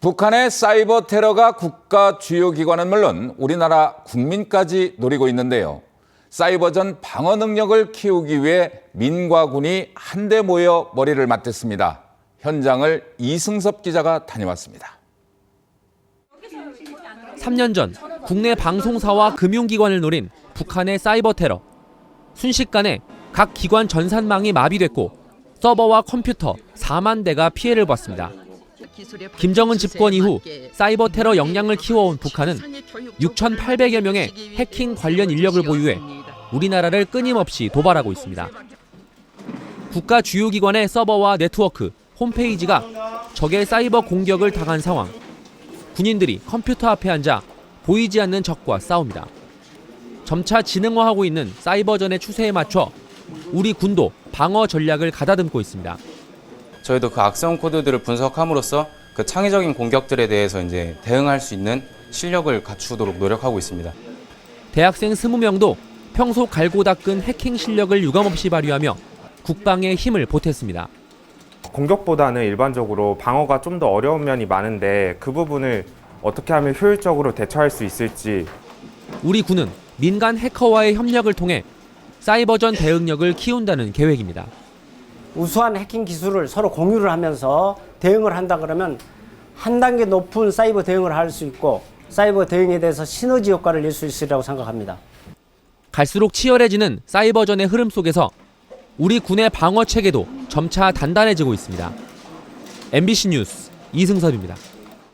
북한의 사이버 테러가 국가 주요 기관은 물론 우리나라 국민까지 노리고 있는데요. 사이버전 방어 능력을 키우기 위해 민과 군이 한데 모여 머리를 맞댔습니다. 현장을 이승섭 기자가 다녀왔습니다. 3년 전 국내 방송사와 금융기관을 노린 북한의 사이버 테러. 순식간에 각 기관 전산망이 마비됐고 서버와 컴퓨터 4만 대가 피해를 봤습니다. 김정은 집권 이후 사이버 테러 역량을 키워온 북한은 6,800여 명의 해킹 관련 인력을 보유해 우리나라를 끊임없이 도발하고 있습니다. 국가 주요 기관의 서버와 네트워크, 홈페이지가 적의 사이버 공격을 당한 상황. 군인들이 컴퓨터 앞에 앉아 보이지 않는 적과 싸웁니다. 점차 지능화하고 있는 사이버전의 추세에 맞춰 우리 군도 방어 전략을 가다듬고 있습니다. 저희도 그 악성 코드들을 분석함으로써 그 창의적인 공격들에 대해서 이제 대응할 수 있는 실력을 갖추도록 노력하고 있습니다. 대학생 20명도 평소 갈고 닦은 해킹 실력을 유감없이 발휘하며 국방에 힘을 보탰습니다. 공격보다는 일반적으로 방어가 좀 더 어려운 면이 많은데 그 부분을 어떻게 하면 효율적으로 대처할 수 있을지 우리 군은 민간 해커와의 협력을 통해 사이버전 대응력을 키운다는 계획입니다. 우수한 해킹 기술을 서로 공유를 하면서 대응을 한다 그러면 한 단계 높은 사이버 대응을 할 수 있고 사이버 대응에 대해서 시너지 효과를 낼 수 있으리라고 생각합니다. 갈수록 치열해지는 사이버전의 흐름 속에서 우리 군의 방어 체계도 점차 단단해지고 있습니다. MBC 뉴스 이승섭입니다.